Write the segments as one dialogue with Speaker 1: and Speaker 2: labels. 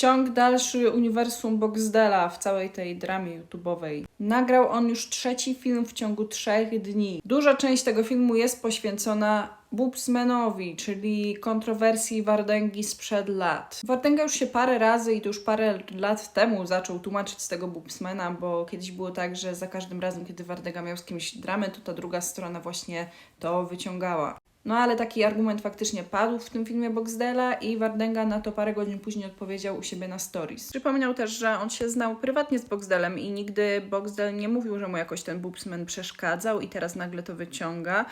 Speaker 1: ciąg dalszy uniwersum Boxdela w całej tej dramie YouTube'owej. Nagrał on już trzeci film w ciągu trzech dni. Duża część tego filmu jest poświęcona Boobsmanowi, czyli kontrowersji Wardęgi sprzed lat. Wardęga już się parę razy i to już parę lat temu zaczął tłumaczyć z tego Boobsmana, bo kiedyś było tak, że za każdym razem, kiedy Wardęga miał z kimś dramę, to ta druga strona właśnie to wyciągała. No ale taki argument faktycznie padł w tym filmie Boxdela i Wardęga na to parę godzin później odpowiedział u siebie na stories. Przypomniał też, że on się znał prywatnie z Boxdelem i nigdy Boxdel nie mówił, że mu jakoś ten boobsman przeszkadzał i teraz nagle to wyciąga.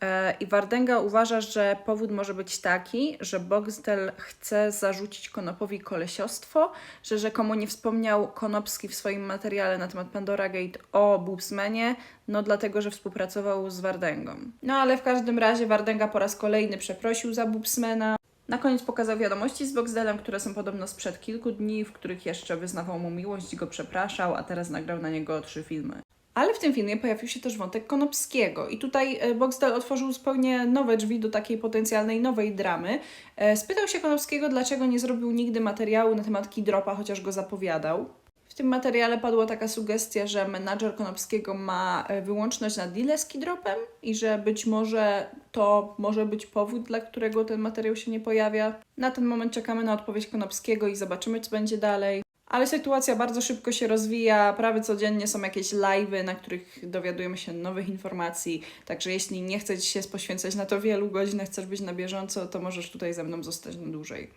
Speaker 1: E, I Wardęga uważa, że powód może być taki, że Boxdel chce zarzucić Konopowi kolesiostwo, że rzekomo nie wspomniał Konopski w swoim materiale na temat Pandora Gate o Boobsmanie, no dlatego, że współpracował z Wardęgą. No ale w każdym razie Wardęga po raz kolejny przeprosił za Boobsmana. Na koniec pokazał wiadomości z Boxdelem, które są podobno sprzed kilku dni, w których jeszcze wyznawał mu miłość i go przepraszał, a teraz nagrał na niego trzy filmy. Ale w tym filmie pojawił się też wątek Konopskiego i tutaj e, Boxdel otworzył zupełnie nowe drzwi do takiej potencjalnej nowej dramy. E, Spytał się Konopskiego, dlaczego nie zrobił nigdy materiału na temat Kidropa, chociaż go zapowiadał. W tym materiale padła taka sugestia, że menadżer Konopskiego ma e, wyłączność na deal z Kidropem i że być może to może być powód, dla którego ten materiał się nie pojawia. Na ten moment czekamy na odpowiedź Konopskiego i zobaczymy, co będzie dalej. Ale sytuacja bardzo szybko się rozwija, prawie codziennie są jakieś live'y, na których dowiadujemy się nowych informacji, także jeśli nie chcesz się poświęcać na to wielu godzin, chcesz być na bieżąco, to możesz tutaj ze mną zostać na dłużej.